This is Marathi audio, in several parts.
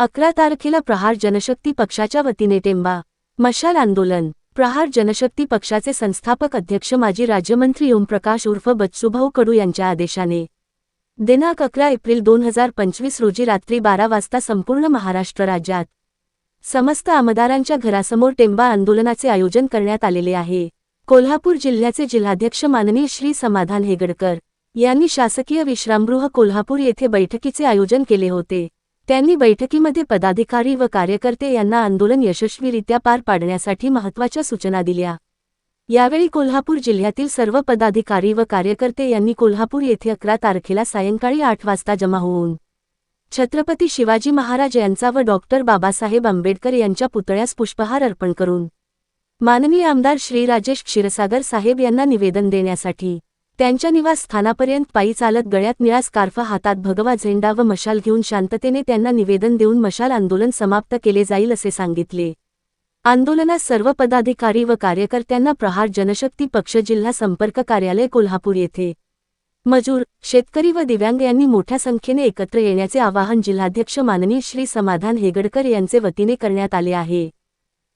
अकरा तारखेला प्रहार जनशक्ती पक्षाच्या वतीने टेंबा मशाल आंदोलन. प्रहार जनशक्ती पक्षाचे संस्थापक अध्यक्ष माजी राज्यमंत्री ओमप्रकाश उर्फ बच्चूभाऊ कडू यांच्या आदेशाने. दिनांक अकरा एप्रिल दोन हजार पंचवीस रोजी रात्री बारा वाजता संपूर्ण महाराष्ट्र राज्यात समस्त आमदारांच्या घरासमोर टेंबा आंदोलनाचे आयोजन करण्यात आलेले आहे. कोल्हापूर जिल्ह्याचे जिल्हाध्यक्ष माननीय श्री समाधान हेगडकर यांनी शासकीय विश्रामगृह कोल्हापूर येथे बैठकीचे आयोजन केले होते. त्यांनी बैठकीमध्ये पदाधिकारी व कार्यकर्ते यांना आंदोलन यशस्वीरित्या पार पाडण्यासाठी महत्त्वाच्या सूचना दिल्या. यावेळी कोल्हापूर जिल्ह्यातील सर्व पदाधिकारी व कार्यकर्ते यांनी कोल्हापूर येथे अकरा तारखेला सायंकाळी आठ वाजता जमा होऊन छत्रपती शिवाजी महाराज यांचा व डॉक्टर बाबासाहेब आंबेडकर यांच्या पुतळ्यास पुष्पहार अर्पण करून माननीय आमदार श्री राजेश क्षीरसागर साहेब यांना निवेदन देण्यासाठी त्यांच्या निवासस्थानापर्यंत पायी चालत गळ्यात निळा स्कार्फ हातात भगवा झेंडा व मशाल घेऊन शांततेने त्यांना निवेदन देऊन मशाल आंदोलन समाप्त केले जाईल असे सांगितले. आंदोलनात सर्व पदाधिकारी व कार्यकर्त्यांना प्रहार जनशक्ती पक्ष जिल्हा संपर्क कार्यालय कोल्हापूर येथे. मजूर शेतकरी व दिव्यांग यांनी मोठ्या संख्येने एकत्र येण्याचे आवाहन जिल्हाध्यक्ष माननीय श्री समाधान हेगडकर यांचे वतीने करण्यात आले आहे.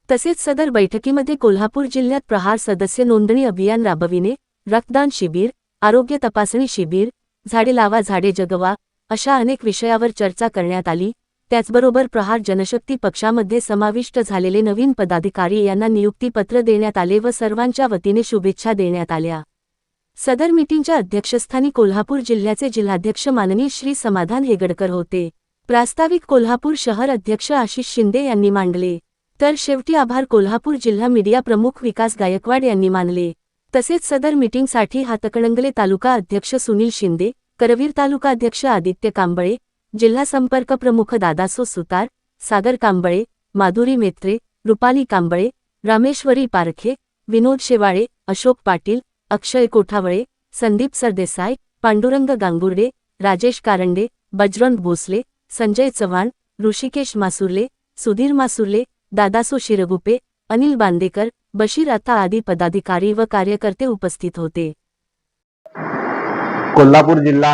तसेच सदर बैठकीमध्ये कोल्हापूर जिल्ह्यात प्रहार सदस्य नोंदणी अभियान राबविणे रक्तदान शिबिर आरोग्य तपासणी शिबिर झाडे लावा झाडे जगवा अशा अनेक विषयावर चर्चा करण्यात आली. त्याचबरोबर प्रहार जनशक्ती पक्षामध्ये समाविष्ट झालेले नवीन पदाधिकारी यांना नियुक्तीपत्र देण्यात आले व सर्वांच्या वतीने शुभेच्छा देण्यात आल्या. सदर मिटिंगच्या अध्यक्षस्थानी कोल्हापूर जिल्ह्याचे जिल्हाध्यक्ष माननीय श्री समाधान हेगडकर होते. प्रास्ताविक कोल्हापूर शहर अध्यक्ष आशिष शिंदे यांनी मांडले. तर शेवटी आभार कोल्हापूर जिल्हा मीडिया प्रमुख विकास गायकवाड यांनी मानले. तसेच सदर मीटिंगसाठी हातकणंगले तालुका अध्यक्ष सुनील शिंदे करवीर तालुका अध्यक्ष आदित्य कांबळे जिल्हा संपर्क प्रमुख दादासो सुतार सागर कांबळे माधुरी मेत्रे रुपाली कांबळे रामेश्वरी पारखे विनोद शेवाळे अशोक पाटील अक्षय कोठावळे संदीप सरदेसाय पांडुरंग गांगुर्डे राजेश कारंडे बजरंग भोसले संजय चव्हाण ऋषिकेश मासुर्ले सुधीर मासुर्ले दादासो शिरगुपे अनिल बांदेकर बशीर आता आदी पदाधिकारी व कार्यकर्ते उपस्थित होते. कोल्हापूर जिल्हा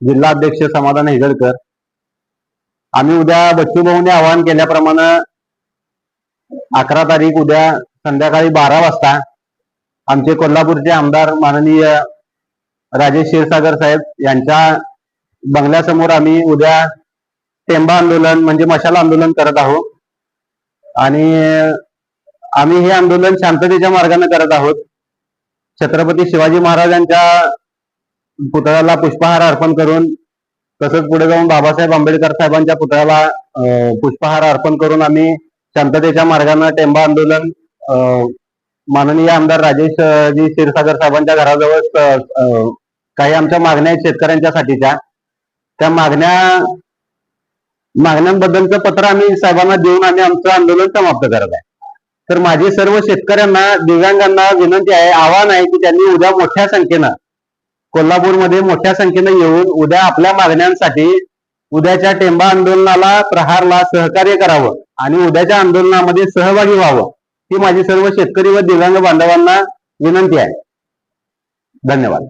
जिल्हाध्यक्ष समाधान हेगडकर आम्ही उद्या बच्चू भाऊने आवाहन केल्याप्रमाणे अकरा तारीख उद्या संध्याकाळी बारा वाजता आमचे कोल्हापूरचे आमदार माननीय राजेश क्षीरसागर साहेब यांच्या बंगल्यासमोर आम्ही उद्या टेंबा आंदोलन म्हणजे मशाल आंदोलन करत आहोत. आणि आम्ही हे आंदोलन शांततेच्या मार्गाने करत आहोत. छत्रपती शिवाजी महाराजांच्या पुतळ्याला पुष्पहार अर्पण करून तसंच पुढे जाऊन बाबासाहेब आंबेडकर साहेबांच्या पुतळ्याला पुष्पहार अर्पण करून आम्ही शांततेच्या मार्गाने टेंबा आंदोलन माननीय आमदार राजेश जी क्षीरसागर साहेबांच्या घराजवळ काही आमच्या मागण्या आहेत शेतकऱ्यांच्यासाठीच्या त्या मागण्या मागण्यांबद्दलचं पत्र आम्ही साहेबांना देऊन आम्ही आमचं आंदोलन समाप्त करत आहे. तर माझी सर्व शेतकऱ्यांना दिव्यांगांना विनंती आहे आव्हान आहे की त्यांनी उद्या मोठ्या संख्येनं कोल्हापूरमध्ये मोठ्या संख्येनं येऊन उद्या आपल्या मागण्यांसाठी उद्याच्या टेंबा आंदोलनाला प्रहारला सहकार्य करावं आणि उद्याच्या आंदोलनामध्ये सहभागी व्हावं ही माझी सर्व शेतकरी व दिव्यांग बांधवांना विनंती आहे. धन्यवाद.